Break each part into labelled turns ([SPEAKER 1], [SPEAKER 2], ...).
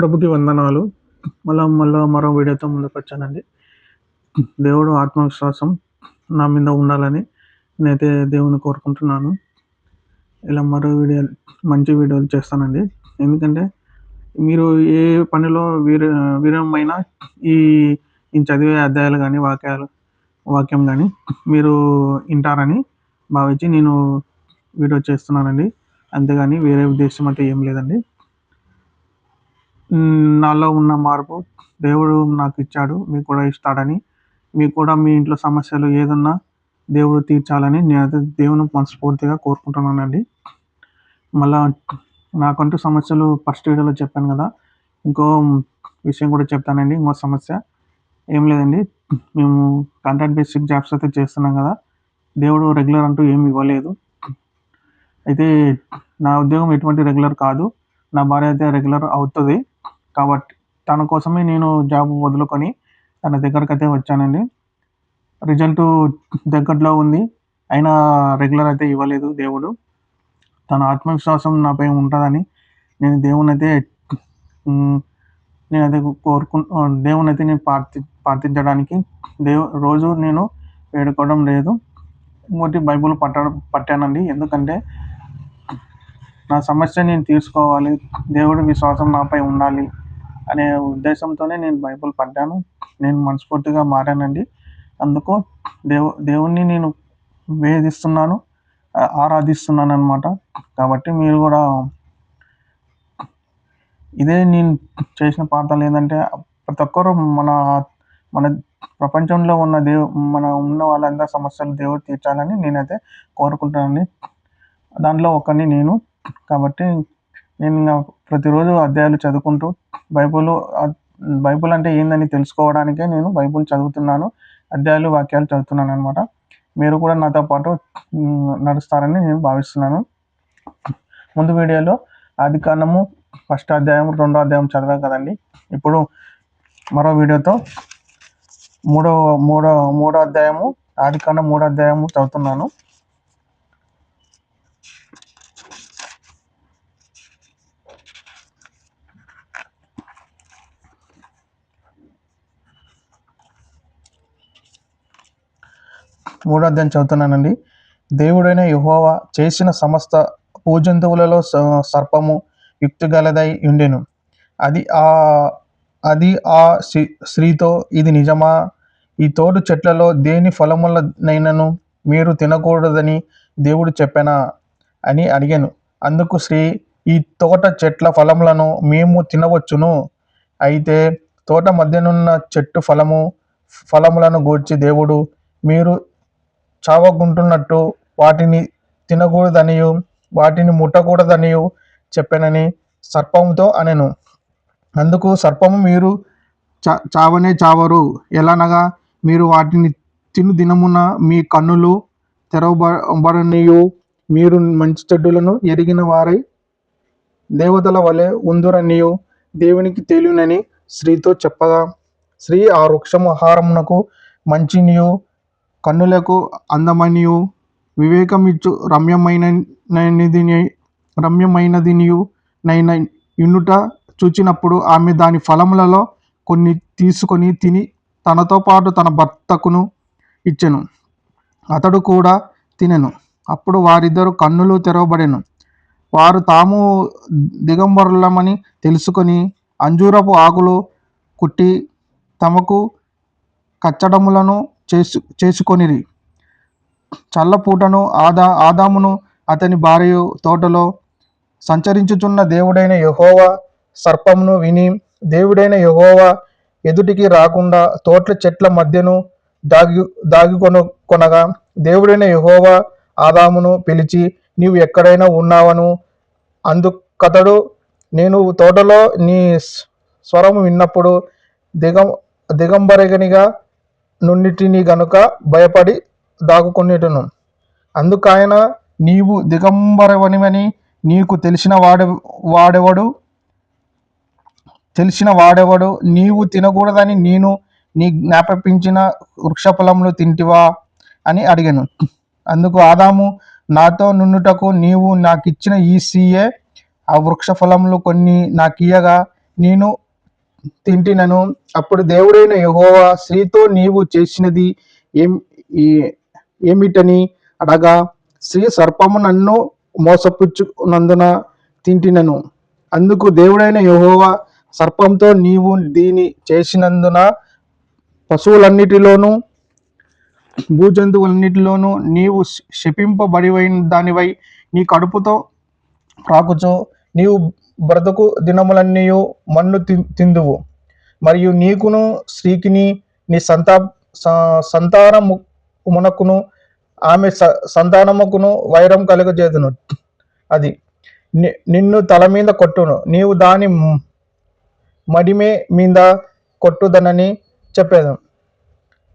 [SPEAKER 1] ప్రభుకి వందనాలు. మళ్ళా మళ్ళా మరో వీడియోతో ముందుకు వచ్చానండి. దేవుడు ఆత్మవిశ్వాసం నా మీద ఉండాలని నేనైతే దేవుని కోరుకుంటున్నాను. ఇలా మరో వీడియో మంచి వీడియోలు చేస్తానండి. ఎందుకంటే మీరు ఏ పనిలో వీర వీరమైన ఈ ఈ చదివే అధ్యాయాలు కానీ వాక్యాలు వాక్యం కానీ మీరు వింటారని భావించి నేను వీడియో చేస్తున్నానండి. అంతేగాని వేరే ఉద్దేశం అయితే ఏం లేదండి. నాలో ఉన్న మార్పు దేవుడు నాకు ఇచ్చాడు మీకు కూడా ఇస్తాడని. మీకు కూడా మీ ఇంట్లో సమస్యలు ఏదన్నా దేవుడు తీర్చాలని నేనైతే దేవుని మనస్ఫూర్తిగా కోరుకుంటున్నానండి. మళ్ళా నాకంటూ సమస్యలు ఫస్ట్ వీడియోలో చెప్పాను కదా ఇంకో విషయం కూడా చెప్తానండి ఇంకో సమస్య. ఏం లేదండి మేము కాంట్రాక్ట్ బేసిక్ జాబ్స్ అయితే చేస్తున్నాం కదా దేవుడు రెగ్యులర్ అంటూ ఏమి ఇవ్వలేదు. అయితే నా ఉద్యోగం ఎటువంటి రెగ్యులర్ కాదు నా భార్య అయితే రెగ్యులర్ అవుతుంది. కాబట్టి తన కోసమే నేను జాబ్ వదులుకొని తన దగ్గరకు అయితే వచ్చానండి. రిజల్ట్ దగ్గరలో ఉంది. అయినా రెగ్యులర్ అయితే ఇవ్వలేదు దేవుడు. తన ఆత్మవిశ్వాసం నాపై ఉంటుందని నేను దేవుని అయితే నేను నేనైతే కోరుకు దేవుని అయితే నేను ప్రార్థి ప్రార్థించడానికి దేవు రోజు నేను వేడుకోవడం లేదు. ఇంకోటి బైబుల్ పట్టడం పట్టానండి. ఎందుకంటే నా సమస్య నేను తీర్చుకోవాలి. దేవుడి విశ్వాసం నాపై ఉండాలి. అనే ఉద్దేశంతోనే నేను బైబుల్ పడ్డాను. నేను మనస్ఫూర్తిగా మారానండి. అందుకు దేవు దేవుణ్ణి నేను వేధిస్తున్నాను ఆరాధిస్తున్నాను అనమాట కాబట్టి మీరు కూడా ఇదే నేను చేసిన ప్రార్థనలు ఏంటంటే ప్రతి ఒక్కరు మన మన ప్రపంచంలో ఉన్న దేవు మన ఉన్న వాళ్ళందరి సమస్యలు దేవుడు తీర్చాలని నేనైతే కోరుకుంటానండి దాంట్లో ఒకరిని నేను కాబట్టి నేను ప్రతిరోజు అధ్యాయాలు చదువుకుంటూ బైబుల్ బైబుల్ అంటే ఏందని తెలుసుకోవడానికే నేను బైబుల్ చదువుతున్నాను అధ్యాయాలు వాక్యాలు చదువుతున్నాను అనమాట మీరు కూడా నాతో పాటు నడుస్తారని నేను భావిస్తున్నాను. ముందు వీడియోలో ఆది కాండము ఫస్ట్ అధ్యాయం రెండో అధ్యాయం చదివా కదండి. ఇప్పుడు మరో వీడియోతో మూడో మూడో మూడో అధ్యాయము ఆది కాండం మూడో అధ్యాయము చదువుతున్నాను. మూడో అధ్యాయం చదువుతున్నానండి. దేవుడైన యహోవా చేసిన సమస్త పూజంతువులలో సర్పము యుక్తిగలదై ఉండెను. అది ఆ అది ఆ స్త్రీతో ఇది నిజమా? ఈ తోడు చెట్లలో దేని ఫలములనైనను మీరు తినకూడదని దేవుడు చెప్పానా? అని అడిగాను. అందుకు శ్రీ ఈ తోట చెట్ల ఫలములను మేము తినవచ్చును. అయితే తోట మధ్యనున్న చెట్టు ఫలము ఫలములను గూర్చి దేవుడు మీరు చావగుంటున్నట్టు వాటిని తినకూడదనియు వాటిని ముట్టకూడదనియు చెప్పానని సర్పంతో అనెను. అందుకు సర్పము మీరు చా చావనే చావరు. ఎలానగా మీరు వాటిని తిను దినమున మీ కన్నులు తెరవబడనియు మీరు మంచి చెడ్డులను ఎరిగిన వారై దేవతల వలె ఉందురనియు దేవునికి తెలియనని స్త్రీతో చెప్పగా స్త్రీ ఆ వృక్షము ఆహారమునకు మంచినియు కన్నులకు అందమనియు వివేకమిచ్చు రమ్యమైనదిని రమ్యమైనదినియు నైన ఇన్నుట చూచినప్పుడు ఆమె దాని ఫలములలో కొన్ని తీసుకొని తిని తనతో పాటు తన భర్తకును ఇచ్చెను. అతడు కూడా తినెను. అప్పుడు వారిద్దరు కన్నులు తెరవబడెను. వారు తాము దిగంబరులమని తెలుసుకొని అంజూరపు ఆకులు కుట్టి తమకు కచ్చడములను చేసు చేసుకొనిరి. చల్లపూటను ఆదా ఆదామును అతని భార్య తోటలో సంచరించుచున్న దేవుడైన యహోవా సర్పమును విని దేవుడైన యహోవా ఎదుటికి రాకుండా తోట్ల చెట్ల మధ్యను దాగి దాగికొను కొనగా దేవుడైన యహోవా ఆదామును పిలిచి నీవు ఎక్కడైనా ఉన్నావను? అందుకతడు నేను తోటలో నీ స్వరము విన్నప్పుడు దిగం దిగంబరగనిగా నుండిటిని గనుక భయపడి దాగుకొనిటను. అందుకాయన నీవు దిగంబరవనివని నీకు తెలిసిన వాడే వాడెవడు? తెలిసిన వాడెవడు? నీవు తినకూడదని నేను నీ జ్ఞాపపించిన వృక్షఫలంలో తింటివా? అని అడిగాను. అందుకు ఆదాము నాతో నుండుటకు నీవు నాకు ఇచ్చిన ఈ సీయే ఆ వృక్ష కొన్ని నాకు ఇయ్యగా
[SPEAKER 2] నేను తింటినను. అప్పుడు దేవుడైన యహోవా స్త్రీతో నీవు చేసినది ఏం ఏమిటని అడగా స్త్రీ సర్పము నన్ను మోసపుచ్చుకున్నందున తింటినను. అందుకు దేవుడైన యహోవా సర్పంతో నీవు దీని చేసినందున పశువులన్నిటిలోనూ భూజంతువులన్నిటిలోనూ నీవు శపింపబడివైన దానివై నీ కడుపుతో రాకుచో నీవు బ్రతుకు దినములన్నీయు మన్ను తిందువు. మరియు నీకును స్త్రీకిని నీ సంతా స- సంతానము మునకును ఆమె స- సంతానముకును వైరం కలుగజేదును. అది ని- నిన్ను తల మీద కొట్టును. నీవు దాని మడిమే మీద కొట్టుదనని చెప్పేది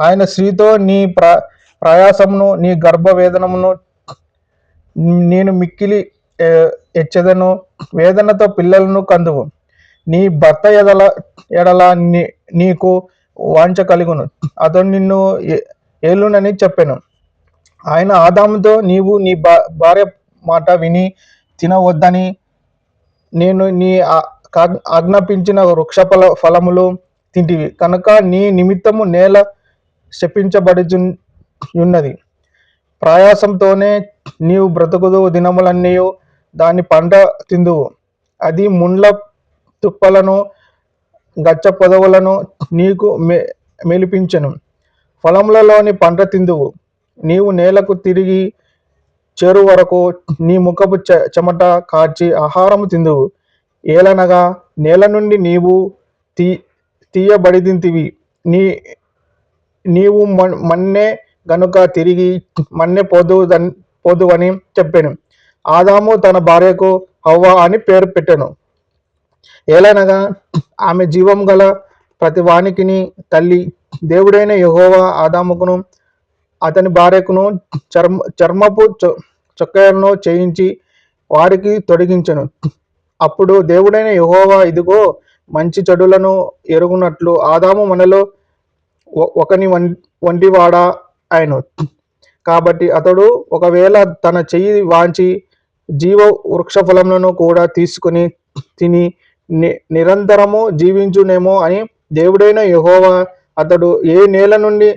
[SPEAKER 2] ఆయన స్త్రీతో నీ ప్ర ప్రయాసమును నీ గర్భవేదనమును నేను మిక్కిలి ఎచ్చెదను వేదనతో పిల్లలను కందువు. నీ భర్త ఎడల ఎడల నీ నీకు వాంఛ కలుగును. అతడు నిన్ను ఏ- ఏలునని చెప్పాను. ఆయన ఆదాముతో నీవు నీ భార్య మాట విని తినవద్దని నేను నీ ఆజ్ఞాపించిన వృక్ష ఫల ఫలములు తింటివి. కనుక నీ నిమిత్తము నేల శపించబడిన్నది ప్రయాసంతోనే నీవు బ్రతుకుదు దినములన్నీ దాని పంట తిందువు. అది ముండ్ల తుప్పలను గచ్చ పొదవులను నీకు మె మెలిపించను. ఫలములలోని పంట తిందువు. నీవు నేలకు తిరిగి చేరు వరకు నీ ముఖపు చె- చెమట కాచి ఆహారము తిందువు. ఏలనగా నేల నుండి నీవు తీ తీయబడిదింతివి. నీ నీవు మన్- మన్నే గనుక తిరిగి మన్నే పోదు పోదువని చెప్పాను. ఆదాము తన భార్యకు హవ్వ అని పేరు పెట్టాను. ఏలైనగా ఆమె జీవం గల ప్రతి వానికిని తల్లి దేవుడైన యహోవా ఆదాముకును అతని భార్యకును చర్మ చర్మపు చొ- చేయించి వారికి తొడిగించను. అప్పుడు దేవుడైన యహోవా ఇదిగో మంచి చెడులను ఎరుగునట్లు ఆదాము మనలో ఒకని వం- వంటివాడా ఆయన కాబట్టి అతడు ఒకవేళ తన చెయ్యి వాంచి జీవ వృక్ష ఫలములను కూడా తీసుకుని తిని ని- నిరంతరము జీవించునేమో అని దేవుడైన యహోవా అతడు ఏ నేల నుండి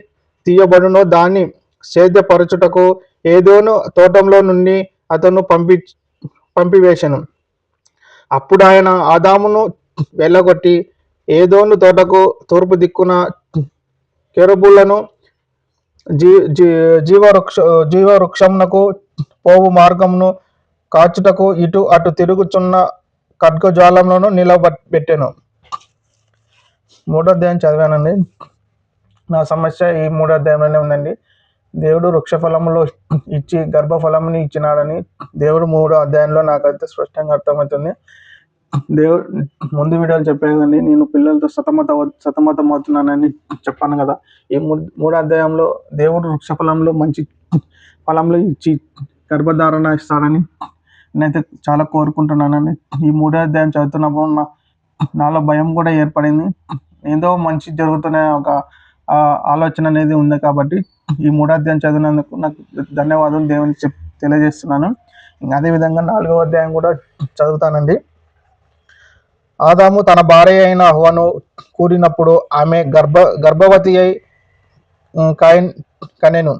[SPEAKER 2] తీయబడునో దాన్ని సేద్యపరచుటకు ఏదోను తోటంలో నుండి అతను పంపి పంపివేశను. అప్పుడు ఆయన ఆదామును వెళ్ళగొట్టి ఏదోను తోటకు తూర్పు దిక్కున కెరుబులను జీ జీ జీవవృక్ష జీవవృక్షమునకు పోవు మార్గమును కాచుటకు ఇటు అటు తిరుగుచున్న ఖడ్గజాలములను నిలబెట్టాను. మూడో అధ్యాయం చదివానండి. నా సమస్య ఈ మూడో అధ్యాయంలోనే ఉందండి. దేవుడు వృక్షఫలములో ఇచ్చి గర్భఫలముని ఇచ్చినాడని దేవుడు మూడో అధ్యాయంలో నాకైతే స్పష్టంగా అర్థమవుతుంది. దేవుడు ముందు వీడియోలు చెప్పేదండి నేను పిల్లలతో సతమత సతమతం అవుతున్నానని చెప్పాను కదా. ఈ మూడు మూడో అధ్యాయంలో దేవుడు వృక్షఫలంలో మంచి ఫలంలో ఇచ్చి గర్భధారణ ఇస్తాడని నేనైతే చాలా కోరుకుంటున్నానండి. ఈ మూడో అధ్యాయం చదువుతున్నప్పుడు నా నాలో భయం కూడా ఏర్పడింది. ఏదో మంచి జరుగుతున్న ఒక ఆలోచన అనేది ఉంది కాబట్టి ఈ మూడో అధ్యాయం చదివినందుకు నాకు ధన్యవాదాలు దేవుని చెప్ తెలియజేస్తున్నాను. అదేవిధంగా నాలుగవ అధ్యాయం కూడా చదువుతానండి. ఆదాము తన భార్య అయిన అహ్వను కూడినప్పుడు ఆమె గర్భ గర్భవతి అయి కాయన్ కనెను.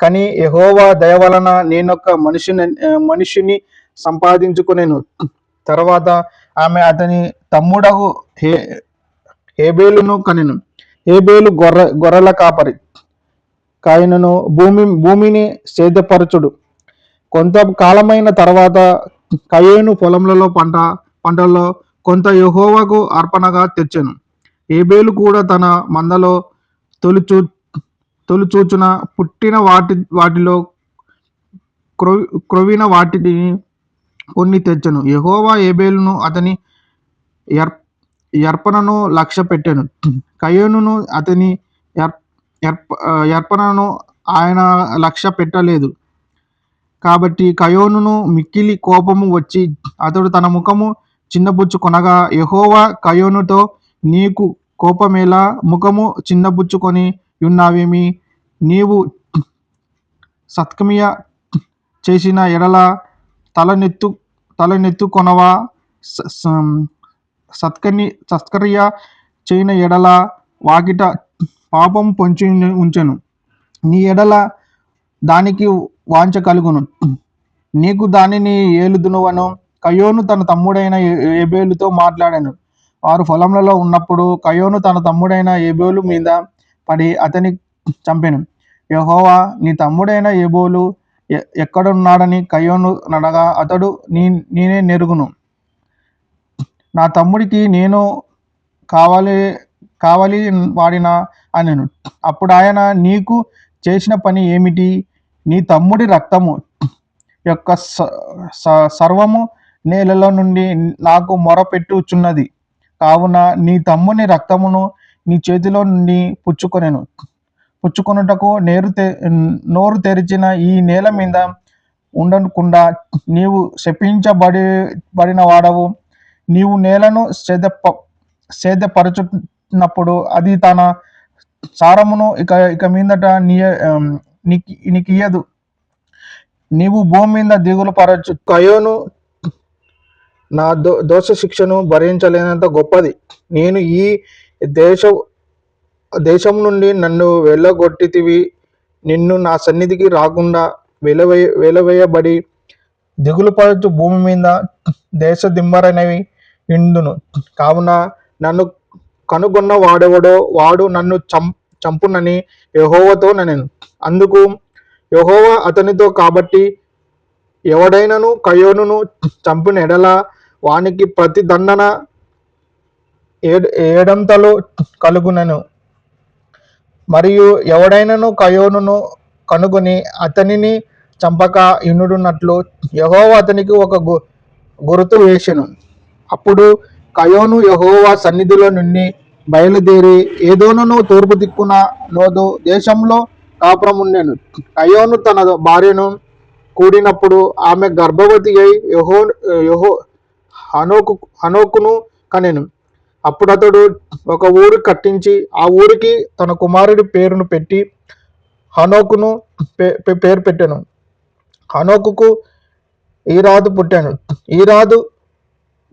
[SPEAKER 2] కానీ యహోవా దయ వలన నేనొక మనిషిని మనిషిని సంపాదించుకునేను. తర్వాత ఆమె అతని తమ్ముడగు హే హేబేలును కనెను. హేబేలు గొర్రె గొర్రెల కాపరి. కాయనను భూమి భూమిని సేద్యపరచుడు. కొంత కాలమైన తర్వాత కయేను పొలంలో పంట పంటల్లో కొంత యహోవకు అర్పణగా తెచ్చెను. ఏబేలు కూడా తన మందలో తొలిచూ తొలిచూచున పుట్టిన వాటి వాటిలో క్రొవి క్రొవిన వాటిని కొన్ని తెచ్చను. యహోవా ఏబేలును అతని ఎర్ ఎర్పణను లక్ష్య పెట్టాను కయోనును అతని ఎర్ ఎర్ప ఎర్పణను ఆయన లక్ష్య పెట్టలేదు కాబట్టి కయోనును మిక్కిలి కోపము వచ్చి అతడు తన ముఖము చిన్నబుచ్చుకొనగా యహోవా కయోనుతో నీకు కోపమేలా ముఖము చిన్నబుచ్చుకొని ఉన్నావేమి? నీవు సత్కమియ చేసిన ఎడల తలనెత్తు తలనెత్తుకొనవా స- స- సత్కర్య సత్కర్య ఎడల వాకిట పాపం పొంచి ఉంచెను. నీ ఎడల దానికి వాంఛ కలుగును. నీకు దానిని ఏలుదునువను. కయోను తన తమ్ముడైన ఏ- ఏబేలుతో మాట్లాడాను. వారు పొలంలో ఉన్నప్పుడు కయోను తన తమ్ముడైన ఏబేలు మీద పడి అతని చంపెను. యహోవా నీ తమ్ముడైన ఏబోలు ఎక్కడున్నాడని కయోను నడగా అతడు నీ నేనే నెరుగును. నా తమ్ముడికి నేను కావాలి కావాలి వాడినా? అనెను. అప్పుడు ఆయన నీకు చేసిన పని ఏమిటి? నీ తమ్ముడి రక్తము యొక్క స- సర్వము నేలలో నుండి నాకు మొరపెట్టుచున్నది. కావున నీ తమ్ముని రక్తమును నీ చేతిలో నుండి పుచ్చుకొనెను. పుచ్చుకొనుటకు నేరు తె నోరు తెరిచిన ఈ నేల మీద ఉండకుండా నీవు శపించబడి బడిన వాడవు నీవు నేలను సేదప సేదపరచున్నప్పుడు అది తన సారమును ఇక ఇక మీదట నీ నీకియదు నీవు భూమి మీద దిగులు పరచు కయోను నా దో దోష శిక్షను భరించలేనంత గొప్పది. నేను ఈ దేశ దేశం నుండి నన్ను వెళ్ళగొట్టితివి. నిన్ను నా సన్నిధికి రాకుండా వెలవేయ వెలవేయబడి దిగులు భూమి మీద దేశ దిమ్మరనవి ఇండును కావున నన్ను కనుగొన్న వాడెవడో వాడు నన్ను చం చంపునని యహోవతో నేను అందుకు యహోవా అతనితో కాబట్టి ఎవడైనను కయోనును చంపిన ఎడల వానికి ప్రతి దండన ఏడు కలుగునను. మరియు ఎవడైనను కయోనును కనుగొని అతనిని చంపక ఇనుడున్నట్లు యహోవా అతనికి ఒక గుర్తు వేసెను. అప్పుడు కయోను యహోవా సన్నిధిలో నుండి బయలుదేరి ఏదోనను తూర్పు దిక్కున లోదు దేశంలో కాపురముండెను. కయోను తన భార్యను కూడినప్పుడు ఆమె గర్భవతి అయి యహో యహో హనోకు హనోకును కనెను. అప్పుడు అతడు ఒక ఊరు కట్టించి ఆ ఊరికి తన కుమారుడి పేరును పెట్టి హనోకును పే- పేరు పెట్టాను. హనోకుకు ఈరాదు పుట్టాను. ఈరాదు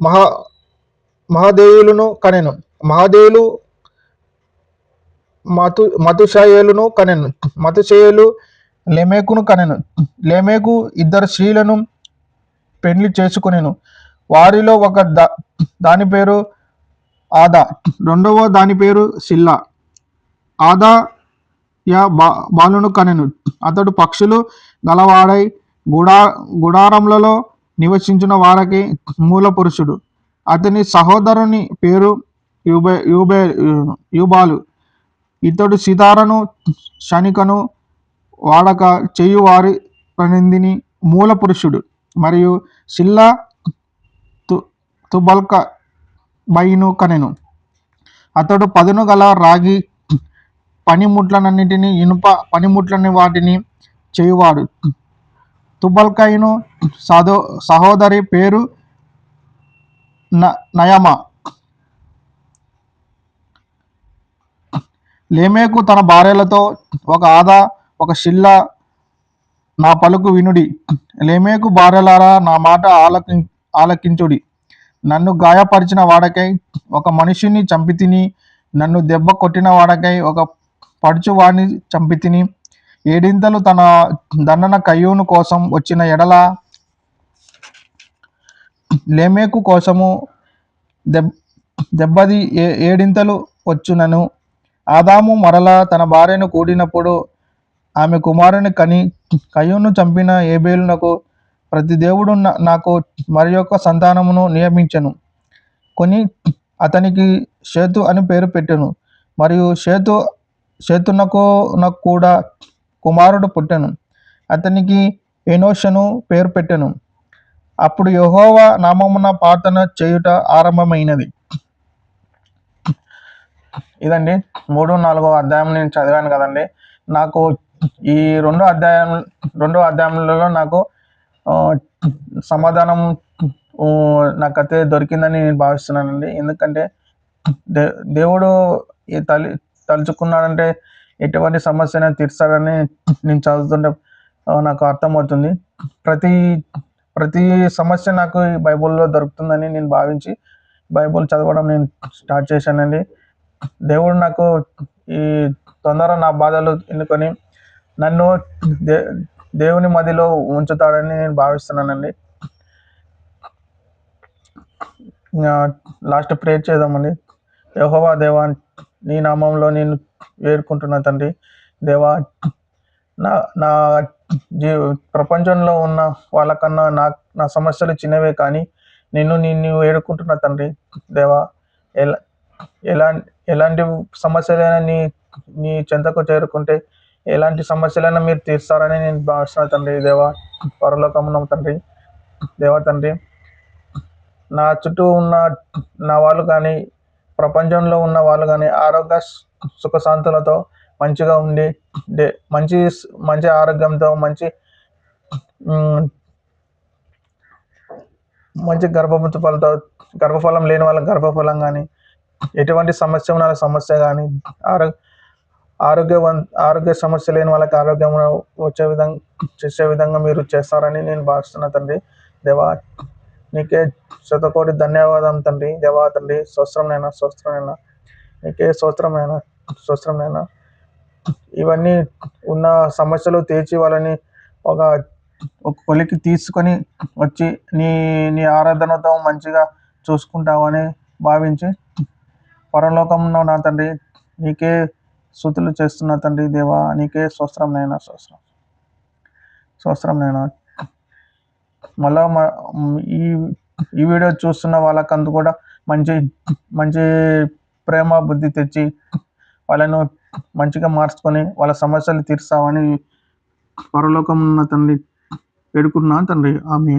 [SPEAKER 2] మహా మహాదేవులను కనెను. మహాదేవులు మతు మతుషాయేలును కనెను. మతుషేయులు లెమేకును కనెను. లెమేకు ఇద్దరు స్త్రీలను పెళ్ళి చేసుకునేను. వారిలో ఒక దా దాని పేరు ఆదా. రెండవ దాని పేరు సిల్లా. ఆదా యా బా బాలును కనెను. అతడు పక్షులు గలవాడై గుడా గుడారములలో నివసించిన వారికి మూల పురుషుడు. అతని సహోదరుని పేరు యుబే యూబే యూబాలు. ఇతడు సితారను శనికను వాడక చేయువారి ప్రనిందిని మూల పురుషుడు. మరియు సిల్లా తు తుబల్క బయను కనెను. అతడు పదును గల రాగి పనిముట్లనన్నిటిని ఇనుప పనిముట్లని వాటిని చేయువాడు. తుబల్కైను సదో సహోదరి పేరు న నయమ. లేమేకు తన భార్యలతో ఒక ఆదా ఒక శిల్ల నా పలుకు వినుడి. లేమేకు భార్యలారా నా మాట ఆలకి ఆలకించుడి. నన్ను గాయపరిచిన వాడకై ఒక మనిషిని చంపితిని నన్ను దెబ్బ కొట్టిన వాడకై ఒక పడుచు వాడిని చంపితిని. ఏడింతలు తన దండన కయ్యూను కోసం వచ్చిన ఎడల లేమేకు కోసము దెబ్ దెబ్బది ఏ ఏడింతలు వచ్చునను. ఆదాము మరల తన భార్యను కూడినప్పుడు ఆమె కుమారుని కని కయ్యూను చంపిన ఏబేలునకు ప్రతి దేవుడు నా- నాకు మరి యొక్క సంతానమును నియమించెను. కొని అతనికి సేతు అని పేరు పెట్టెను. మరియు సేతు సేతునకు నాకు కూడా కుమారుడు పుట్టెను. అతనికి ఎనోషను పేరు పెట్టెను. అప్పుడు యహోవా నామమున ప్రార్థన చేయుట ఆరంభమైనది. ఇదండి మూడు నాలుగో అధ్యాయం నేను చదివాను కదండి. నాకు ఈ రెండు అధ్యాయం రెండు అధ్యాయంలో నాకు సమాధానం నాకైతే దొరికిందని నేను భావిస్తున్నానండి. ఎందుకంటే దే దేవుడు ఈ తలి తలుచుకున్నాడంటే ఎటువంటి సమస్యను తీర్చాడని నేను చదువుతుంటే నాకు అర్థమవుతుంది. ప్రతి ప్రతి సమస్య నాకు ఈ బైబిల్లో దొరుకుతుందని నేను భావించి
[SPEAKER 1] బైబుల్ చదవడం నేను స్టార్ట్ చేశానండి. దేవుడు నాకు ఈ తొందర నా బాధలు ఎన్నుకొని నన్ను దే దేవుని మదిలో ఉంచుతాడని నేను భావిస్తున్నానండి. లాస్ట్ ప్రేర్ చేద్దామండి. యహోవా దేవా నీ నామంలో నేను వేడుకుంటున్నా తండ్రి. దేవా నా నా జీ ప్రపంచంలో ఉన్న వాళ్ళకన్నా నా నా సమస్యలు చిన్నవే కానీ నిన్ను నిన్ను వేడుకుంటున్నా తండ్రి. దేవా ఎలా ఎలా ఎలాంటి సమస్యలైనా నీ నీ చెంతకు చేరుకుంటే ఎలాంటి సమస్యలైనా మీరు తీరుస్తారని నేను భావిస్తున్నా తండ్రి. దేవా పరలోకమున్న తండ్రి. దేవా తండ్రి నా చుట్టూ ఉన్న నా వాళ్ళు కానీ ప్రపంచంలో ఉన్న వాళ్ళు కానీ ఆరోగ్య సుఖశాంతులతో మంచిగా ఉండి మంచి మంచి ఆరోగ్యంతో మంచి మంచి గర్భఫలతో గర్భఫలం లేని వాళ్ళ గర్భఫలం కానీ ఎటువంటి సమస్య ఉన్న సమస్య కానీ ఆరోగ్య ఆరోగ్యవం ఆరోగ్య సమస్య లేని వాళ్ళకి ఆరోగ్యం వచ్చే విధంగా చేసే విధంగా మీరు చేస్తారని నేను భావిస్తున్నా తండ్రి. దేవా నీకే శతకోటి ధన్యవాదం తండ్రి. దేవా తండ్రి స్వస్త్రమైనా స్వస్త్రమైనా నీకే స్వస్త్రమైనా స్వస్త్రమైనా ఇవన్నీ ఉన్న సమస్యలు తీర్చి వాళ్ళని ఒక ఒక కొలికి తీసుకొని వచ్చి నీ నీ ఆరాధనతో మంచిగా చూసుకుంటావని భావించి పరలోకంలో నా తండ్రి నీకే స్థుతులు చేస్తున్న తండ్రి దేవా నీకే స్వస్త్రం నైనా స్వస్త్రం స్వస్త్రం నైనా మళ్ళా ఈ ఈ వీడియో చూస్తున్న వాళ్ళకందు కూడా మంచి మంచి ప్రేమ బుద్ధి తెచ్చి వాళ్ళను మంచిగా మార్చుకొని వాళ్ళ సమస్యలు తీర్చావని పరలోకం ఉన్న తండ్రి పెడుకున్నాను తండ్రి. ఆమె